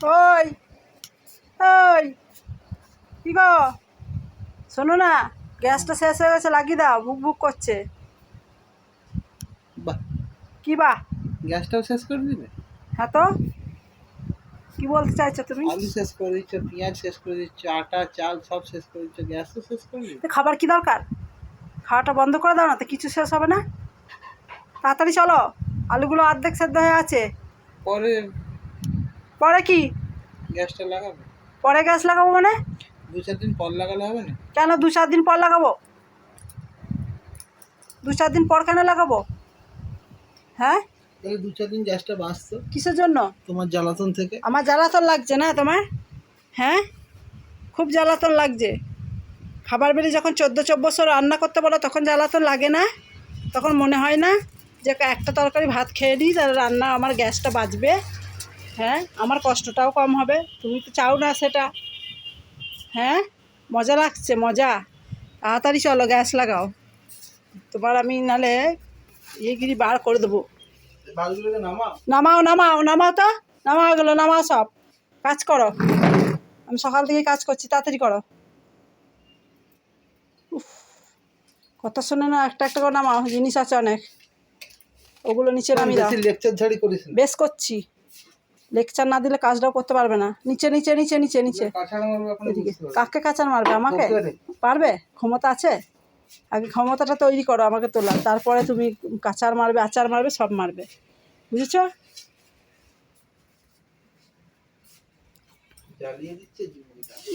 ওই ওই কি গো? শোনো না গ্যাসটা শেষ হয়ে গেছে লাগিয়ে দাও বুক বুক করছে। বাহ। কি বা? গ্যাসটাও শেষ করে দিবে হ্যাঁ তো। কি বলতে চাইছো তুমি? আলু শেষ করে দিচ্ছ পেঁয়াজ শেষ করে দিচ্ছ আটা চাল সব শেষ করে দিচ্ছ গ্যাসও শেষ করে তো খাবার কি দরকার? খাওয়াটা বন্ধ করে দাও না তো কিছু শেষ হবে না? তাড়াতাড়ি চলো আলুগুলো অর্ধেক সেদ্ধ হয়ে আছে। পরে পরে কি? গ্যাসটা লাগাবো। পরে গ্যাস লাগাবো মানে? দু চার দিন পর লাগালে হবে না? কেন দু চার দিন পর লাগাবো? দু চার দিন পর কেন লাগাবো? হ্যাঁ? তাহলে দু চার দিন গ্যাসটা বাঁচতো। কিসের জন্য? তোমার জ্বালাতন থেকে। আমার জ্বালাতন লাগছে না তোমার? হ্যাঁ? খুব জ্বালাতন লাগছে। খাবার বেড়ে যখন চোদ্দ চব্বশো রান্না করতে বলো তখন জ্বালাতন লাগে না? তখন মনে হয় না যে একটা তরকারি ভাত খেয়ে নিই তাহলে রান্না আমার গ্যাসটা বাঁচবে? হ্যাঁ আমার কষ্টটাও কম হবে। তুমি তো চাও না সেটা। হ্যাঁ মজা লাগছে মজা। তাড়াতাড়ি চলো গ্যাস লাগাও। তোমার আমি নালে ইয়েগিরি বার করে দেবো। নামাও। নামাও নামাও তো। নামাও গেলো নামাও সব। কাজ করো। আমি সকাল থেকে কাজ করছি তাড়াতাড়ি করো। উফ, কথা শুনে না একটা একটা করে নামাও জিনিস আছে অনেক। ওগুলো নিচে নামিয়ে দাও। লেকচার ঝাড়ি করিস বেশ করছি। লেকচার না দিলে কাজটাও করতে পারবে না। নিচে নিচে নিচে নিচে নিচে। এদিকে। কাকে কাচার মারবে? আমাকে? পারবে? ক্ষমতা আছে? আগে ক্ষমতাটা তৈরি করো আমাকে তোলা। তারপরে তুমি কাঁচার মারবে আচার মারবে সব মারবে। বুঝেছ?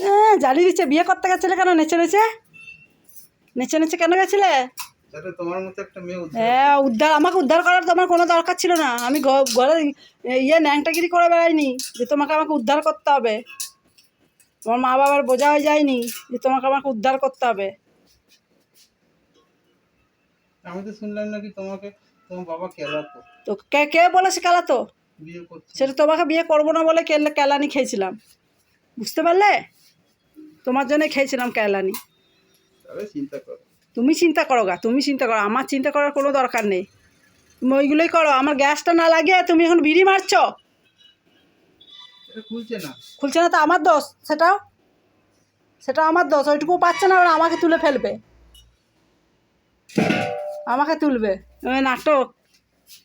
হ্যাঁ জ্বালিয়ে দিচ্ছে। বিয়ে করতে গেছিলে কেন? নেচে নেচে? নেচে নেচে কেন গেছিলে? যাতে তোমার মতো একটা মেয়ে উদ্ধার হ্যাঁ উদ্ধার আমাকে উদ্ধার করার তোমার কোনো দরকার ছিল না। আমি ইয়ে ন্যাংটাগিরি করে বেড়াইনি যে তোমাকে আমাকে উদ্ধার করতে হবে। তোমার মা বাবার বোঝা হয়ে যায়নি যে তোমাকে আমাকে উদ্ধার করতে হবে। আমি তো শুনলাম নাকি তোমাকে তোমার বাবা কেলাতো। তো কে কে বলেছে কেলাতো? সেটা তোমাকে বিয়ে করব না বলে কেলা কেলানি খেয়েছিলাম। বুঝতে পারলে? তোমার জন্য খেয়েছিলাম কেলানি। চিন্তা করো। তুমি চিন্তা করো গা তুমি চিন্তা করো আমার চিন্তা করার কোনো দরকার নেই। তুমি ওইগুলোই করো আমার গ্যাসটা না লাগে তুমি এখন বিড়ি মারছো? এটা খুলছে না। খুলছে না তো আমার দোষ সেটাও? সেটা আমার দোষ ওইটুকু পাচ্ছে না ওরা আমাকে তুলে ফেলবে। আমাকে তুলবে। নাটক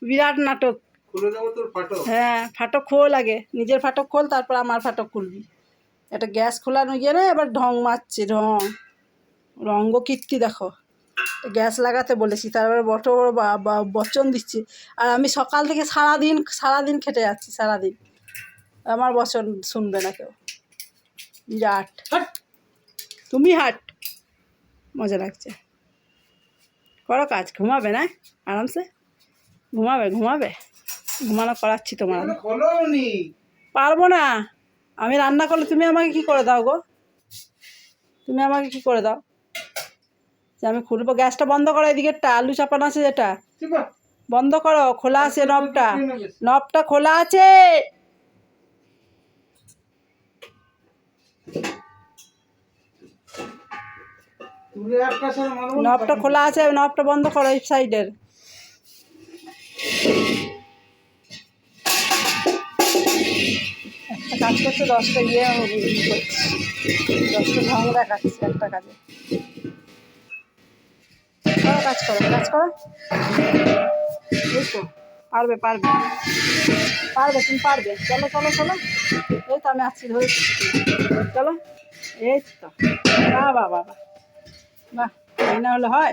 বিরাট নাটক। খুলে দেবো তোর ফাটো হ্যাঁ ফাটক খোল আগে নিজের ফাটক খোল তারপর আমার ফাটক খুলবি। একটা গ্যাস খোলানো গিয়ে না এবার ঢং মারছে ঢং। রঙ্গ কীর্তি দেখো। গ্যাস লাগাতে বলেছি তারপরে বড় বড় বচন দিচ্ছি। আর আমি সকাল থেকে সারাদিন সারাদিন খেটে যাচ্ছি সারাদিন। আমার বচন শুনবে না কেউ। বিরাট হাট! তুমি হাট। মজা লাগছে। করো কাজ ঘুমাবে না? আরামসে? ঘুমাবে ঘুমাবে? ঘুমানো করাচ্ছি তোমার পারব না। আমি রান্না করলে তুমি আমাকে কি করে দাও গো? তুমি আমাকে কি করে দাও? যে আমি খুলবো। গ্যাসটা বন্ধ করো এদিকেরটা আলু চাপানো আছে যেটা। বন্ধ করো খোলা আছে নবটা। তুই না বেশি। নবটা খোলা আছে। নবটা খোলা আছে নবটা বন্ধ করো এই সাইডের। একটা কাজ করছে দশটা ইয়ে করছে দশটা ঢং দেখাচ্ছে একটা কাজে। কাজ করো কাজ করো। এই পারবে পারবে। পারবে, তুমি পারবে। চলো চলো চলো। এই তো আমি আসছি ধরে চলো। এই তো। বাহ বাহ বাহ বাহ, এই না হলে হয়।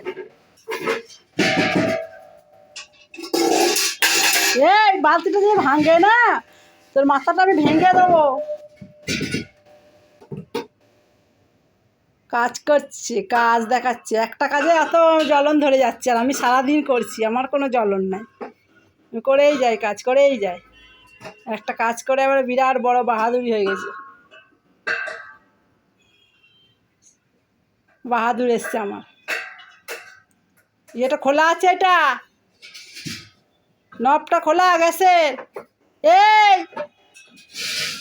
এই, বালতিটা দিয়ে ভাঙে না, তোর মাথাটা আমি ভেঙে দেবো। কাজ করছে কাজ দেখাচ্ছে। একটা কাজে এত জ্বলন ধরে যাচ্ছে আর আমি সারাদিন করছি আমার কোনো জ্বলন নাই। আমি করেই যাই কাজ করেই যাই। একটা কাজ করে আবার বিরাট বড় বাহাদুরি হয়ে গেছে। বাহাদুর এসছে আমার। এটা খোলা আছে এটা? নবটা খোলা গেছে? এই!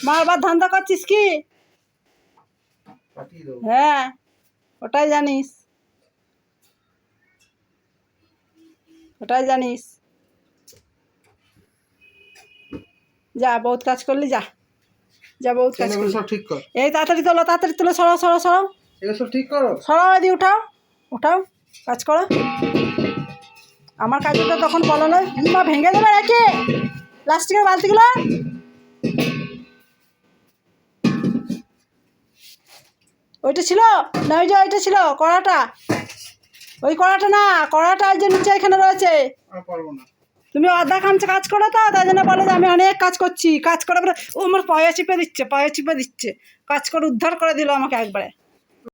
মারবার ধান্দা করছিস কি? হ্যাঁ। ওটাই জানিস। ওটাই জানিস। যা বহুত কাজ করলি যা। যা বহুত কাজ করলি। সব ঠিক কর। এই তাড়াতাড়ি তোলো তাড়াতাড়ি তোলো সরাও সরাও সরাও। এগুলো সব ঠিক করো। সরাও দি উঠাও। উঠাও কাজ করো। আমার কাজে তো তখন বলো না। ভেঙে দেবে নাকি? প্লাস্টিকের বালতিগুলো? ওইটা ছিল? না ওই যে ওইটা ছিল কড়াটা। ওই কড়াটা না কড়াটা ওই যে নিচে এখানে রয়েছে। তুমি আধা খামচে কাজ করো তো তাই জন্য বলো যে আমি অনেক কাজ করছি। কাজ করার পরে ও আমার পায়ে চিপে দিচ্ছে পায়ে চিপে দিচ্ছে। কাজ করে উদ্ধার করে দিল আমাকে একবারে।